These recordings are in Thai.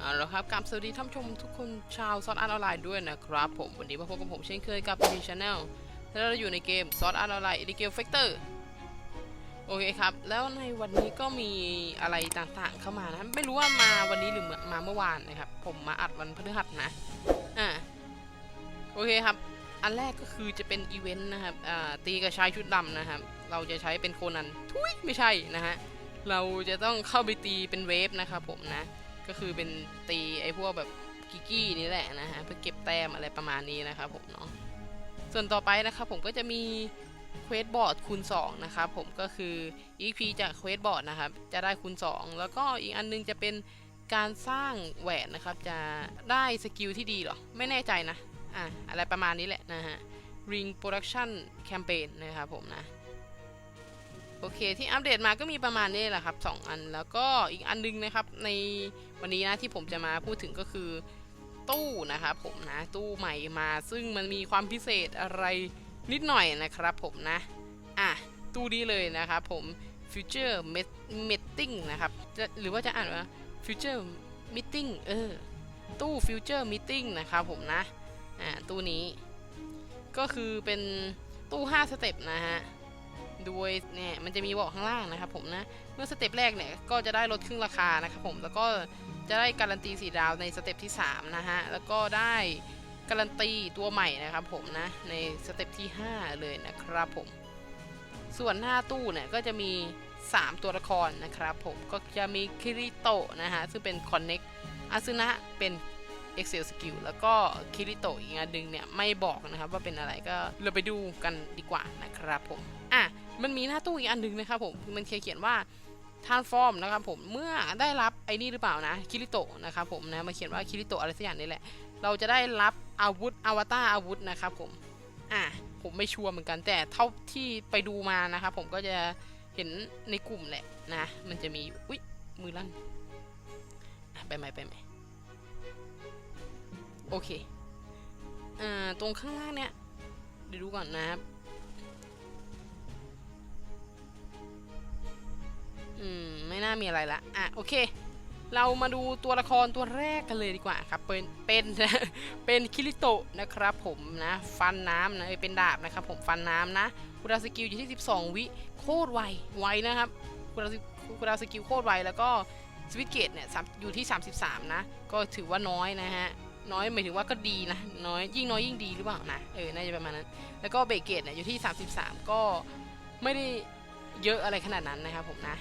เอาละครับกลับสวัสดีท่านชมทุกคนชาวซอสอาร์ตออนไลน์ด้วยนะครับผมวันนี้มาพบกับผมเช่นเคยกับดีชาแนลแล้วเราอยู่ในเกมซอสอาร์ตออนไลน์อีเกลเฟกเตอร์โอเคครับ แล้วในวันนี้ก็มีอะไรต่างๆเข้ามานะ ไม่รู้ว่ามาวันนี้หรือมาเมื่อวานนะครับ ผมมาอัดวันพฤหัสนะอ่าโอเคครับ อันแรกก็คือจะเป็นอีเวนต์นะครับอ่าตีกับชายชุดดำนะครับ เราจะใช้เป็นโคนันทุยไม่ใช่นะฮะเราจะต้องเข้าไปตีเป็นเวฟนะครับผมนะ ก็คือเป็นตีไอ้พวกแบบกิกกี้นี่แหละนะฮะเพื่อเก็บแต้มอะไรประมาณนี้นะครับผมเนาะส่วนต่อไปนะครับผมก็จะมีเควสบอร์ดคูณ2นะครับผมก็คือ EP จากเควสบอร์ดนะครับจะได้คูณ 2 แล้วก็อีกอันนึงจะเป็นการสร้างแหวนนะครับจะได้สกิลที่ดีหรอ ไม่แน่ใจนะอะอะไรประมาณนี้แหละนะฮะ Ring Production Campaign นะครับผมนะ โอเคที่อัปเดตมาก็มีประมาณนี้แหละครับ 2 อันแล้วก็อีกอันนึงนะครับ ในวันนี้นะที่ผมจะมาพูดถึงก็คือตู้นะครับผมนะตู้ใหม่มาซึ่งมันมีความพิเศษอะไรนิดหน่อยนะครับผมนะอะตู้นี้เลยนะครับผม Future Meeting นะครับจะหรือว่าจะอ่านว่า Future Meeting เออตู้ Future Meeting นะครับผมนะอ่าตู้นี้ ก็คือเป็นตู้ 5 สเต็ปนะฮะ โดยเนี่ยมันจะมีบอกข้างล่างนะครับผมนะ เมื่อสเต็ปแรกเนี่ยก็จะได้ลดครึ่งราคานะครับผม แล้วก็จะได้การันตีสีดาวในสเต็ปที่ 3 นะฮะ แล้วก็ได้การันตีตัวใหม่นะครับผมนะ ในสเต็ปที่ 5 เลยนะครับผม ส่วนหน้าตู้เนี่ยก็จะมี 3 ตัวละครนะครับผม ก็จะมีคิริโตะนะฮะ ซึ่งเป็น Connect อาซึนะเป็น Excel Skill แล้วก็คิริโตอีกอันหนึ่งเนี่ยไม่บอกนะครับว่าเป็นอะไรก็เราไปดูกันดีกว่านะครับผมอะมันมีหน้าตู้อีกอันหนึ่งนะครับผมมันเขียนว่า transform นะครับผมเมื่อได้รับไอ้นี่หรือเปล่านะคิริโตะนะครับผมนะมาเขียนว่าคิริโตะอะไรสักอย่างนี่แหละ เราจะได้รับอาวุธอวตารอาวุธนะครับผมอะผมไม่ชัวร์เหมือนกันแต่เท่าที่ไปดูมานะครับผมก็จะเห็นในกลุ่มแหละนะ มันจะมีอุ้ยมือลั่นไปไหมไปไหม โอเค อ่า ตรงข้างล่างเนี่ย เดี๋ยวดูก่อนนะครับ อืม ไม่น่ามีอะไรละ อะ โอเค เรามาดูตัวละครตัวแรกกันเลยดีกว่าครับ เป็น เป็นเป็นคิริโตะนะครับผมนะ ฟันน้ำนะเป็นดาบนะครับผมฟันน้ำนะคูราสกิลอยู่ที่ 12 วิ โคตรไว ไวนะครับคูราคูราสกิลโคตรไวแล้วก็สวิตเกตเนี่ยอยู่ที่ 33 นะ ก็ถือว่าน้อยนะฮะ น้อยหมายถึงว่าก็ดีนะน้อยยิ่งน้อยยิ่งดีหรือเปล่านะเออน่าจะประมาณนั้น แล้วก็เบรกเกตเนี่ยอยู่ที่ 33 ก็ไม่ได้เยอะอะไรขนาดนั้นนะครับผมนะ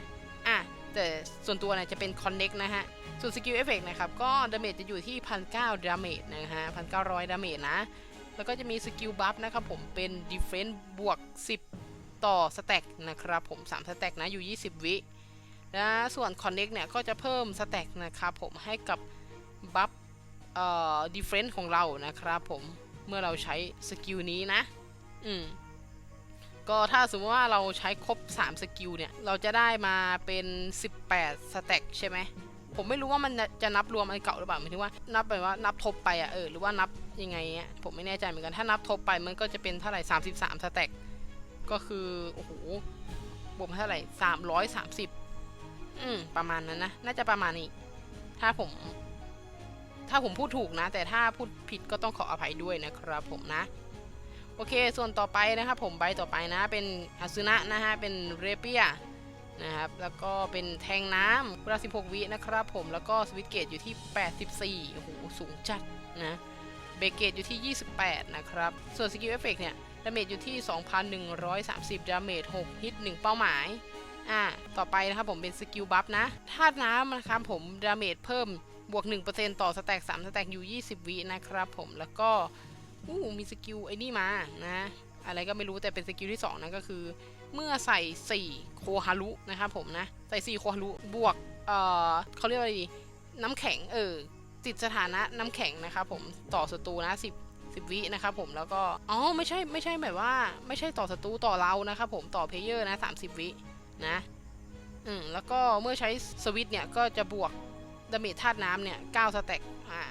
อะแต่ส่วนตัวเนี่ยจะเป็น Connect นะฮะส่วนสกิลเอฟเฟกนะครับก็ดาเมจจะอยู่ที่1,900ดาเมจนะฮะ1,900ดาเมจนะ แล้วก็จะมีสกิลบัฟนะครับผมเป็น Defense บวก 10 ต่อสแต็กนะครับผม3สแต็กนะอยู่ 20 วิและส่วน Connect เนี่ยก็จะเพิ่มสแต็กนะครับผมให้กับบัฟ เอ่อ Defense ของเรานะครับผมเมื่อเราใช้สกิลนี้นะ อืม ก็ถ้าสมมติว่าเราใช้ครบ 3 สกิลเนี่ย เราจะได้มาเป็น 18 สแต็กใช่ไหม ผมไม่รู้ว่ามันจะนับรวมอันเก่าหรือเปล่าหมายถึงว่านับแบบว่านับทบไปอะเออหรือว่านับยังไงเงี้ยผมไม่แน่ใจเหมือนกัน ถ้านับทบไปมันก็จะเป็นเท่าไหร่ 33 สแต็กก็คือ โอ้โหบวกมเท่าไหร่ 330 อืม ประมาณนั้นนะ น่าจะประมาณนี้ ถ้าผม ถ้าผมพูดถูกนะ แต่ถ้าพูดผิดก็ต้องขออภัยด้วยนะครับผมนะ โอเค ส่วนต่อไปนะครับผมใบต่อไปนะ เป็นอาซึนะนะฮะ เป็นเรเปียนะครับ แล้วก็เป็นแทงน้ำเวลา 16 วินะครับผม แล้วก็สวิตเกตอยู่ที่ 84 โอ้โห สูงจัดนะเบเกตอยู่ที่ 28 นะครับ ส่วนสกิลเอฟเฟกเนี่ย ดาเมจอยู่ที่ 2,130 ดาเมจ 6 ฮิต 1 เป้าหมาย อ่า ต่อไปนะครับผมเป็นสกิลบัฟนะธาตุน้ำนะครับผม ดาเมจเพิ่ม บวก 1%ต่อสแต็ก3สแต็กอยู่ 20 วินะครับผมแล้วก็อู้มีสกิลไอ้นี่มานะ อะไรก็ไม่รู้แต่เป็นสกิลที่ 2นะก็คือ เมื่อใส่ 4 โคฮารุนะครับผมนะ ใส่ 4 โคฮารุบวกเอ่อเขาเรียกว่าอะไรดี น้ำแข็งเออติดสถานะน้ำแข็งนะครับผมต่อศัตรูนะ 10 10 วินะครับผมแล้วก็อ๋อไม่ใช่ไม่ใช่แบบว่า ไม่ใช่ต่อศัตรูต่อเรานะครับผมต่อเพลเยอร์นะ 30 วินะอืมแล้วก็เมื่อใช้สวิตเนี่ยก็จะบวก ดาเมจธาตุน้ำเนี่ย9สแต็กอ่า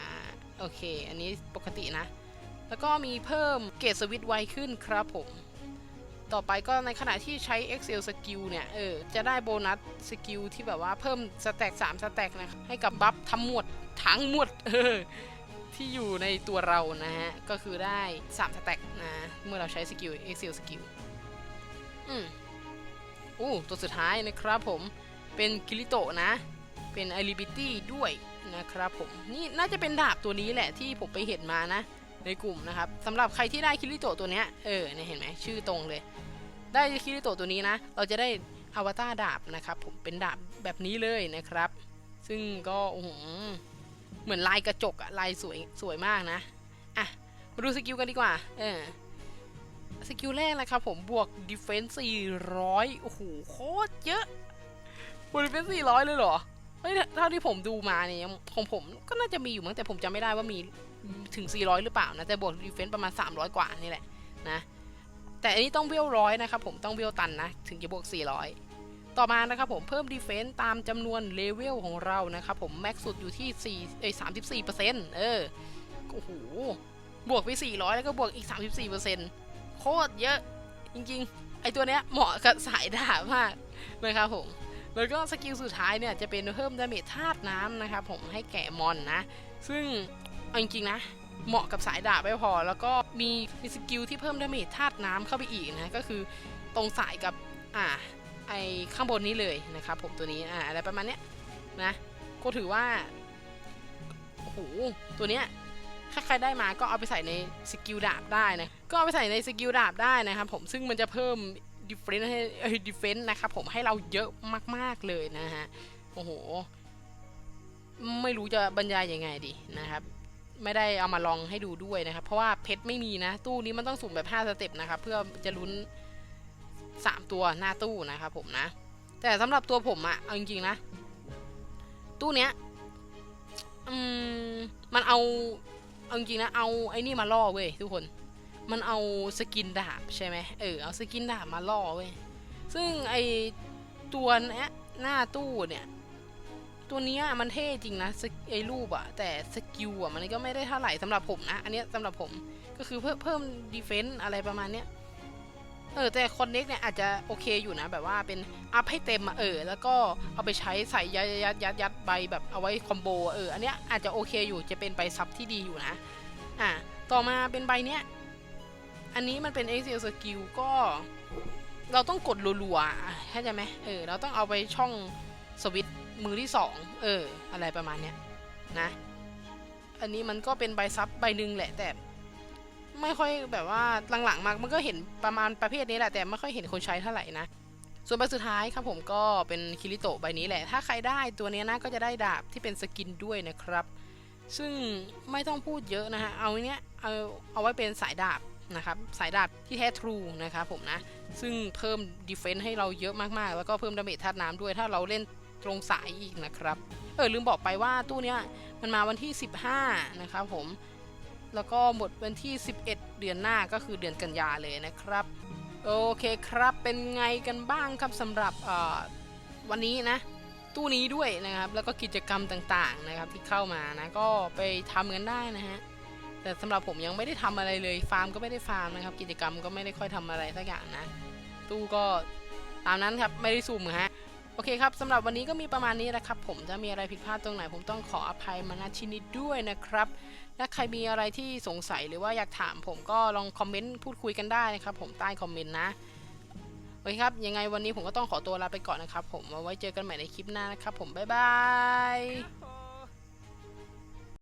โอเค อันนี้ปกตินะ แล้วก็มีเพิ่มเกรดสวิตไวขึ้นครับผม ต่อไปก็ในขณะที่ใช้ Excel Skill เนี่ย เออ จะได้โบนัสสกิลที่แบบว่าเพิ่มสแต็ก3สแต็กนะให้กับบัฟทั้งหมดทั้งหมดเออที่อยู่ในตัวเรานะฮะ ก็คือได้3สแต็กนะ เมื่อเราใช้สกิล Excel Skill อืมอู้ตัวสุดท้ายนะครับผมเป็นคิริโตะนะ เป็น a l i b i t y ด้วยนะครับผมนี่น่าจะเป็นดาบตัวนี้แหละที่ผมไปเห็นมานะ ในกลุ่มนะครับสำหรับใครที่ได้คิริโตตัวเนี้ยเออเนี่ยเห็นไหมชื่อตรงเลย ได้คิริโตตัวนี้นะ เราจะได้อวตารดาบนะครับผมเป็นดาบแบบนี้เลยนะครับ ซึ่งก็โอ้โหเหมือนลายกระจกอะลายสวยสวยมากนะอะมาดูสกิลกันดีกว่าเออสกิลแรกนะครับผมบวก defense 400โอ้โหโคตรเยอะบวก defense 400 เลยเหรอ เฮ้ยเท่าที่ผมดูมาเนี่ยของผมก็น่าจะมีอยู่มั้งแต่ผมจำไม่ได้ว่ามีถึง 400 หรือเปล่านะ แต่บวก defense ประมาณ 300 กว่านี่แหละนะแต่อันนี้ต้องเวลร้อยนะครับผมต้องเวลตันนะ ถึงจะบวก 400 ต่อมานะครับผมเพิ่ม defense ตามจำนวนเลเวลของเรานะครับผมแม็กสุดอยู่ที่4เอ้ย34%เออโอ้โหบวกไป 400 แล้วก็บวกอีก 34%โคตรเยอะจริงๆ ไอตัวเนี้ยเหมาะกับสายดาบมากนะครับผม แล้วก็สกิลสุดท้ายเนี่ยจะเป็นเพิ่มดาเมจธาตุน้ำนะครับผมให้แก่มอนนะ ซึ่งเอาจริงๆนะเหมาะกับสายดาบไม่พอ แล้วก็มีมีสกิลที่เพิ่มดาเมจธาตุน้ำเข้าไปอีกนะก็คือตรงสายกับอ่าไอข้างบนนี้เลยนะครับผมตัวนี้อ่าอะไรประมาณเนี้ยนะก็ถือว่าโอ้โหตัวเนี้ยถ้าใครได้มาก็เอาไปใส่ในสกิลดาบได้นะก็เอาไปใส่ในสกิลดาบได้นะครับผมซึ่งมันจะเพิ่ม ดิเฟนให้ดิเฟนนะครับผมให้เราเยอะมากๆเลยนะฮะ โอ้โห ไม่รู้จะบรรยายยังไงดีนะครับ ไม่ได้เอามาลองให้ดูด้วยนะครับ เพราะว่าเพชรไม่มีนะ ตู้นี้มันต้องสุ่มแบบ 5 สเต็ปนะครับ เพื่อจะลุ้น 3 ตัวหน้าตู้นะครับผมนะ แต่สำหรับตัวผมอะเอาจริงๆนะ ตู้เนี้ยอืมมันเอาเอาจริงๆนะ เอาไอ้นี่มาล่อเว้ยทุกคน มันเอาสกินดาบใช่ไหมเออเอาสกินดาบมาล่อเว้ยซึ่งไอตัวเนี้ยหน้าตู้เนี่ย ตัวเนี้ยมันเท่จริงนะไอรูปอะแต่สกิลอะมันก็ไม่ได้เท่าไหร่สำหรับผมนะ อันเนี้ยสำหรับผมก็คือเพิ่มเพิ่มดีเฟนต์อะไรประมาณเนี้ยเออแต่คอนเน็กเนี่ยอาจจะโอเคอยู่นะ แบบว่าเป็นอัพให้เต็มอะเออ แล้วก็เอาไปใช้ใส่ยัดยัดยัดยัดใบแบบเอาไว้คอมโบเอออันเนี้ยอาจจะโอเคอยู่จะเป็นใบซับที่ดีอยู่นะ อะต่อมาเป็นใบเนี้ย อันนี้มันเป็น Excel Skill ก็ เราต้องกดรัวๆอะเข้าใจไหมเออ เราต้องเอาไปช่องสวิตมือที่สองเออ อะไรประมาณเนี้ยนะ อันนี้มันก็เป็นใบซับใบหนึ่งแหละแต่ ไม่ค่อยแบบว่าหลังๆมากมันก็เห็นประมาณประเภทนี้แหละแต่ไม่ค่อยเห็นคนใช้เท่าไหร่นะส่วนใบสุดท้ายครับผมก็เป็นคิริโตะใบนี้แหละ ถ้าใครได้ตัวนี้นะก็จะได้ดาบที่เป็นสกินด้วยนะครับ ซึ่งไม่ต้องพูดเยอะนะฮะ เอาเนี้ยเอาเอาไว้เป็นสายดาบ นะครับสายดาบที่แท้ทรูนะครับผมนะ ซึ่งเพิ่มดีเฟน s ์ให้เราเยอะมากๆ แล้วก็เพิ่มดาเมจธาตุน้ำด้วยถ้าเราเล่นตรงสายอีกนะครับ เออลืมบอกไปว่าตู้เนี้ยมันมาวันที่ 15 นะครับผมแล้วก็หมดวันที่ 11 เดือนหน้าก็คือเดือนกันยาเลยนะครับ โอเคครับเป็นไงกันบ้างครับสำหรับวันนี้นะ ตู้นี้ด้วยนะครับ แล้วก็กิจกรรมต่างๆนะครับที่เข้ามานะก็ไปทำกันได้นะฮะ แต่สำหรับผมยังไม่ได้ทำอะไรเลยฟาร์มก็ไม่ได้ฟาร์มนะครับ กิจกรรมก็ไม่ได้ค่อยทำอะไรสักอย่างนะ ตู้ก็ตามนั้นครับไม่ได้สุ่มฮะโอเคครับสำหรับวันนี้ก็มีประมาณนี้นะครับ ผมถ้ามีอะไรผิดพลาดตรงไหน ผมต้องขออภัยมาณที่นี้ด้วยนะครับและใครมีอะไรที่สงสัยหรือว่าอยากถาม ผมก็ลองคอมเมนต์พูดคุยกันได้นะครับ ผมใต้คอมเมนต์นะโอเคครับยังไงวันนี้ผมก็ต้องขอตัวลาไปก่อนนะครับ ผมเอาไว้เจอกันใหม่ในคลิปหน้านะครับ ผมบ๊ายบาย